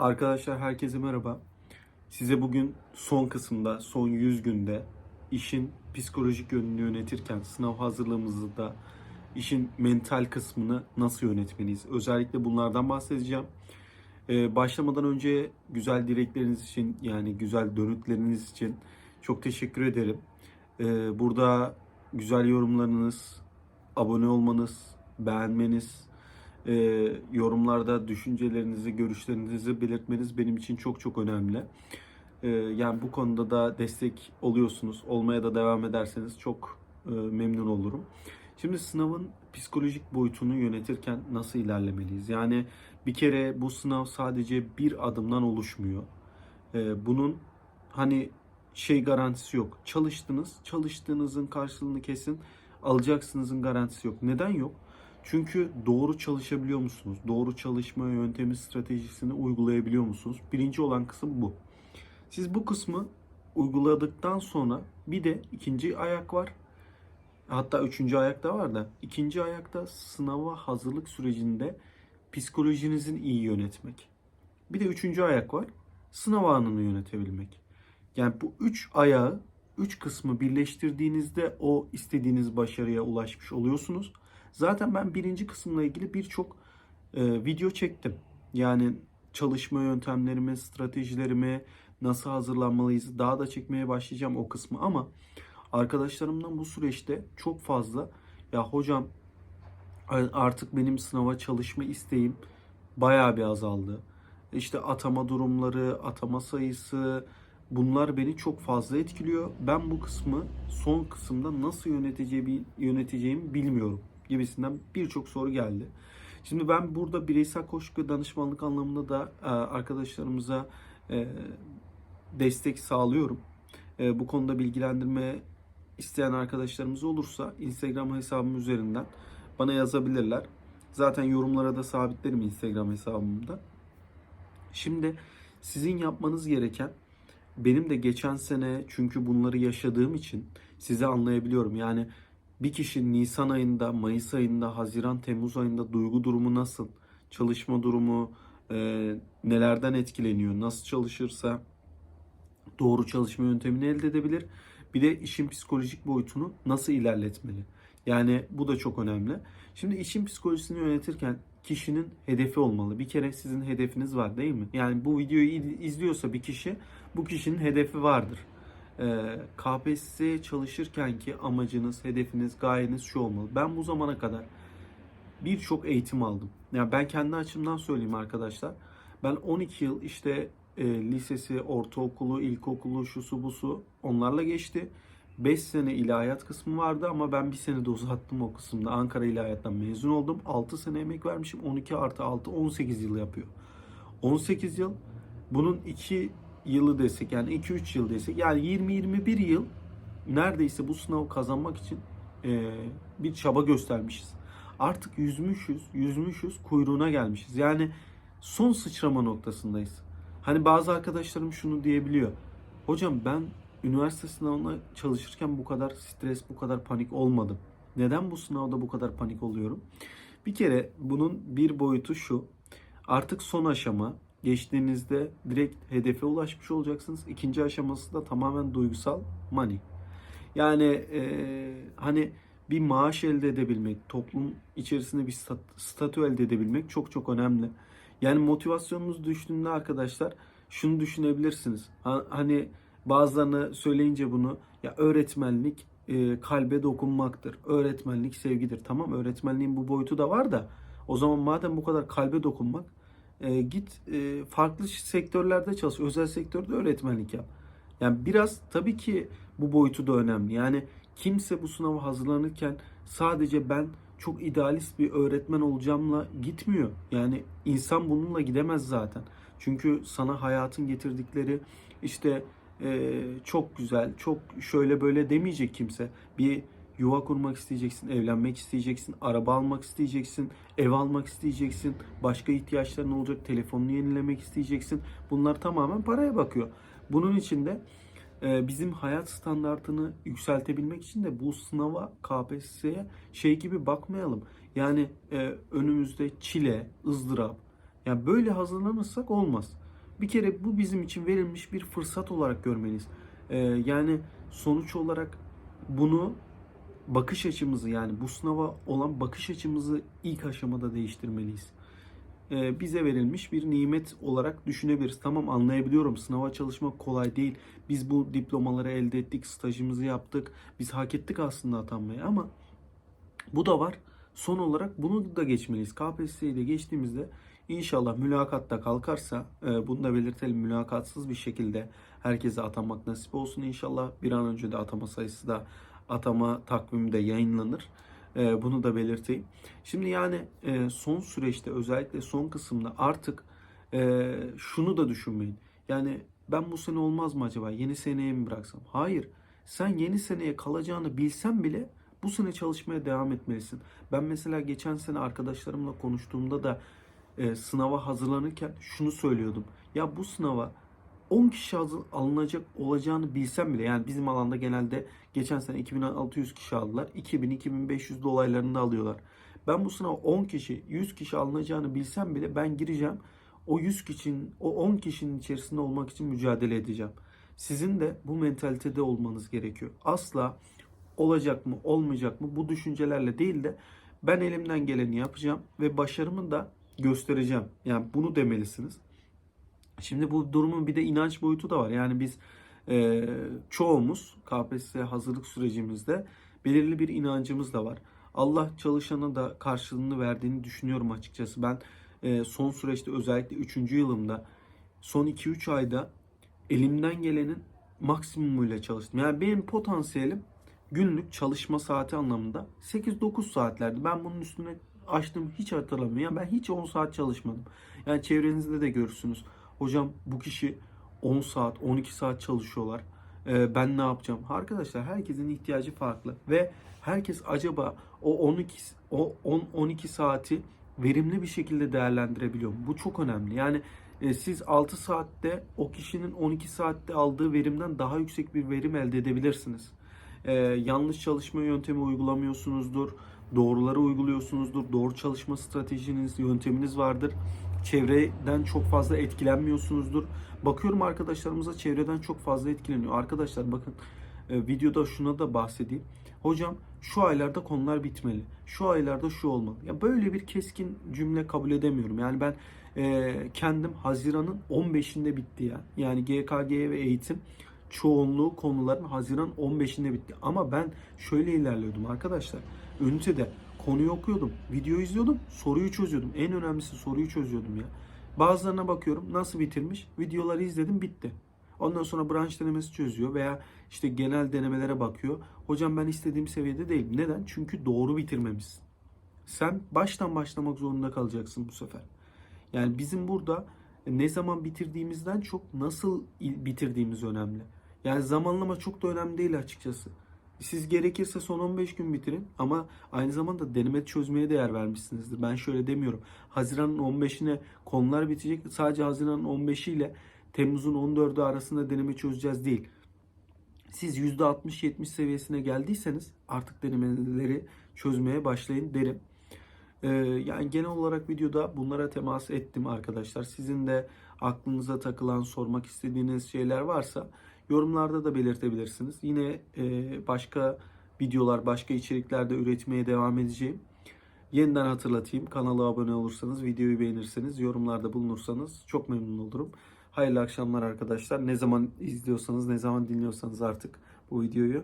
Arkadaşlar herkese merhaba. Size bugün son kısımda, son 100 günde işin psikolojik yönünü yönetirken sınav hazırlığımızı da işin mental kısmını nasıl yönetmeliyiz? Özellikle bunlardan bahsedeceğim. Ee, başlamadan önce güzel dilekleriniz için yani güzel dönütleriniz için çok teşekkür ederim. Ee, burada güzel yorumlarınız, abone olmanız, beğenmeniz, e, yorumlarda düşüncelerinizi, görüşlerinizi belirtmeniz benim için çok çok önemli. E, yani bu konuda da destek oluyorsunuz. Olmaya da devam ederseniz çok e, memnun olurum. Şimdi sınavın psikolojik boyutunu yönetirken nasıl ilerlemeliyiz? Yani bir kere bu sınav sadece bir adımdan oluşmuyor. E, bunun hani şey garantisi yok. Çalıştınız, çalıştığınızın karşılığını kesin alacaksınızın garantisi yok. Neden yok? Çünkü doğru çalışabiliyor musunuz? Doğru çalışma yöntemi, stratejisini uygulayabiliyor musunuz? Birinci olan kısım bu. Siz bu kısmı uyguladıktan sonra bir de ikinci ayak var. Hatta üçüncü ayak da var da ikinci ayakta sınava hazırlık sürecinde psikolojinizin iyi yönetmek. Bir de üçüncü ayak var. Sınav anını yönetebilmek. Yani bu üç ayağı, üç kısmı birleştirdiğinizde o istediğiniz başarıya ulaşmış oluyorsunuz. Zaten ben birinci kısımla ilgili birçok e, video çektim. Yani çalışma yöntemlerimi, stratejilerimi, nasıl hazırlanmalıyız daha da çekmeye başlayacağım o kısmı ama arkadaşlarımdan bu süreçte çok fazla ya hocam artık benim sınava çalışma isteğim bayağı bir azaldı. İşte atama durumları, atama sayısı bunlar beni çok fazla etkiliyor. Ben bu kısmı son kısımda nasıl yöneteceğimi, yöneteceğimi bilmiyorum gibisinden birçok soru geldi. Şimdi ben burada bireysel koşu ve danışmanlık anlamında da e, arkadaşlarımıza e, destek sağlıyorum. E, bu konuda bilgilendirme isteyen arkadaşlarımız olursa Instagram hesabım üzerinden bana yazabilirler. Zaten yorumlara da sabitlerim Instagram hesabımda. Şimdi sizin yapmanız gereken benim de geçen sene çünkü bunları yaşadığım için sizi anlayabiliyorum. Yani bir kişi Nisan ayında, Mayıs ayında, Haziran, Temmuz ayında duygu durumu nasıl, çalışma durumu, e, nelerden etkileniyor, nasıl çalışırsa doğru çalışma yöntemini elde edebilir. Bir de işin psikolojik boyutunu nasıl ilerletmeli. Yani bu da çok önemli. Şimdi işin psikolojisini yönetirken kişinin hedefi olmalı. Bir kere sizin hedefiniz var değil mi? Yani bu videoyu izliyorsa bir kişi bu kişinin hedefi vardır. Ee, KPSS'ye çalışırken ki amacınız, hedefiniz, gayeniz şu olmalı. Ben bu zamana kadar birçok eğitim aldım. Yani ben kendi açımdan söyleyeyim arkadaşlar. Ben 12 yıl işte e, lisesi, ortaokulu, ilkokulu, şusu busu onlarla geçti. 5 sene ilahiyat kısmı vardı ama ben bir sene de uzattım o kısımda. Ankara İlahiyat'tan mezun oldum. 6 sene emek vermişim. 12 artı 6 18 yıl yapıyor. 18 yıl bunun 2 yılı desek yani 2-3 yıl desek yani 20-21 yıl neredeyse bu sınavı kazanmak için e, bir çaba göstermişiz. Artık yüzmüşüz, yüzmüşüz, kuyruğuna gelmişiz. Yani son sıçrama noktasındayız. Hani bazı arkadaşlarım şunu diyebiliyor. Hocam ben üniversite sınavına çalışırken bu kadar stres, bu kadar panik olmadım. Neden bu sınavda bu kadar panik oluyorum? Bir kere bunun bir boyutu şu. Artık son aşama geçtiğinizde direkt hedefe ulaşmış olacaksınız. İkinci aşaması da tamamen duygusal money. Yani e, hani bir maaş elde edebilmek, toplum içerisinde bir stat, statü elde edebilmek çok çok önemli. Yani motivasyonunuz düştüğünde arkadaşlar şunu düşünebilirsiniz. Hani bazılarını söyleyince bunu ya öğretmenlik e, kalbe dokunmaktır. Öğretmenlik sevgidir. Tamam öğretmenliğin bu boyutu da var da o zaman madem bu kadar kalbe dokunmak e, git e, farklı sektörlerde çalış. Özel sektörde öğretmenlik yap. Yani biraz tabii ki bu boyutu da önemli. Yani kimse bu sınava hazırlanırken sadece ben çok idealist bir öğretmen olacağımla gitmiyor. Yani insan bununla gidemez zaten. Çünkü sana hayatın getirdikleri işte e, çok güzel, çok şöyle böyle demeyecek kimse. Bir yuva kurmak isteyeceksin, evlenmek isteyeceksin, araba almak isteyeceksin, ev almak isteyeceksin, başka ihtiyaçların olacak, telefonunu yenilemek isteyeceksin. Bunlar tamamen paraya bakıyor. Bunun için de e, bizim hayat standartını yükseltebilmek için de bu sınava KPSS'ye şey gibi bakmayalım. Yani e, önümüzde çile, ızdırap. Yani böyle hazırlanırsak olmaz. Bir kere bu bizim için verilmiş bir fırsat olarak görmeliyiz. Ee, yani sonuç olarak bunu bakış açımızı yani bu sınava olan bakış açımızı ilk aşamada değiştirmeliyiz. Ee, bize verilmiş bir nimet olarak düşünebiliriz. Tamam anlayabiliyorum sınava çalışmak kolay değil. Biz bu diplomaları elde ettik, stajımızı yaptık. Biz hak ettik aslında atanmayı ama bu da var. Son olarak bunu da geçmeliyiz. KPSS'yi de geçtiğimizde inşallah mülakatta kalkarsa e, bunu da belirtelim mülakatsız bir şekilde herkese atanmak nasip olsun inşallah. Bir an önce de atama sayısı da atama takvimi de yayınlanır. E, bunu da belirteyim. Şimdi yani e, son süreçte özellikle son kısımda artık e, şunu da düşünmeyin. Yani ben bu sene olmaz mı acaba? Yeni seneye mi bıraksam? Hayır. Sen yeni seneye kalacağını bilsen bile bu sene çalışmaya devam etmelisin. Ben mesela geçen sene arkadaşlarımla konuştuğumda da e, sınava hazırlanırken şunu söylüyordum. Ya bu sınava 10 kişi alınacak olacağını bilsem bile yani bizim alanda genelde geçen sene 2600 kişi aldılar. 2000-2500 dolaylarında alıyorlar. Ben bu sınava 10 kişi, 100 kişi alınacağını bilsem bile ben gireceğim. O 100 kişinin, o 10 kişinin içerisinde olmak için mücadele edeceğim. Sizin de bu mentalitede olmanız gerekiyor. Asla olacak mı, olmayacak mı bu düşüncelerle değil de ben elimden geleni yapacağım ve başarımı da göstereceğim. Yani bunu demelisiniz. Şimdi bu durumun bir de inanç boyutu da var. Yani biz e, çoğumuz KPSS hazırlık sürecimizde belirli bir inancımız da var. Allah çalışana da karşılığını verdiğini düşünüyorum açıkçası. Ben e, son süreçte özellikle 3. yılımda son 2-3 ayda elimden gelenin maksimumuyla çalıştım. Yani benim potansiyelim günlük çalışma saati anlamında 8-9 saatlerdi. Ben bunun üstüne açtım hiç hatırlamıyorum. Yani ben hiç 10 saat çalışmadım. Yani çevrenizde de görürsünüz. Hocam bu kişi 10 saat, 12 saat çalışıyorlar. Ee, ben ne yapacağım? Arkadaşlar herkesin ihtiyacı farklı ve herkes acaba o 12 o 10 12 saati verimli bir şekilde değerlendirebiliyor mu? Bu çok önemli. Yani e, siz 6 saatte o kişinin 12 saatte aldığı verimden daha yüksek bir verim elde edebilirsiniz. Ee, yanlış çalışma yöntemi uygulamıyorsunuzdur. Doğruları uyguluyorsunuzdur. Doğru çalışma stratejiniz, yönteminiz vardır. Çevreden çok fazla etkilenmiyorsunuzdur. Bakıyorum arkadaşlarımıza çevreden çok fazla etkileniyor. Arkadaşlar bakın e, videoda şuna da bahsedeyim. Hocam şu aylarda konular bitmeli. Şu aylarda şu olmalı. Ya böyle bir keskin cümle kabul edemiyorum. Yani ben e, kendim Haziran'ın 15'inde bitti ya. Yani GKG ve eğitim çoğunluğu konuların Haziran 15'inde bitti. Ama ben şöyle ilerliyordum arkadaşlar. Ünitede konuyu okuyordum, video izliyordum, soruyu çözüyordum. En önemlisi soruyu çözüyordum ya. Bazılarına bakıyorum nasıl bitirmiş, videoları izledim bitti. Ondan sonra branş denemesi çözüyor veya işte genel denemelere bakıyor. Hocam ben istediğim seviyede değilim. Neden? Çünkü doğru bitirmemişsin. Sen baştan başlamak zorunda kalacaksın bu sefer. Yani bizim burada ne zaman bitirdiğimizden çok nasıl bitirdiğimiz önemli. Yani zamanlama çok da önemli değil açıkçası. Siz gerekirse son 15 gün bitirin ama aynı zamanda deneme çözmeye değer vermişsinizdir. Ben şöyle demiyorum. Haziran'ın 15'ine konular bitecek. Sadece Haziran'ın 15'i ile Temmuz'un 14'ü arasında deneme çözeceğiz değil. Siz %60-70 seviyesine geldiyseniz artık denemeleri çözmeye başlayın derim. Ee, yani genel olarak videoda bunlara temas ettim arkadaşlar. Sizin de aklınıza takılan, sormak istediğiniz şeyler varsa yorumlarda da belirtebilirsiniz. Yine e, başka videolar, başka içeriklerde üretmeye devam edeceğim. Yeniden hatırlatayım. Kanala abone olursanız, videoyu beğenirseniz, yorumlarda bulunursanız çok memnun olurum. Hayırlı akşamlar arkadaşlar. Ne zaman izliyorsanız, ne zaman dinliyorsanız artık bu videoyu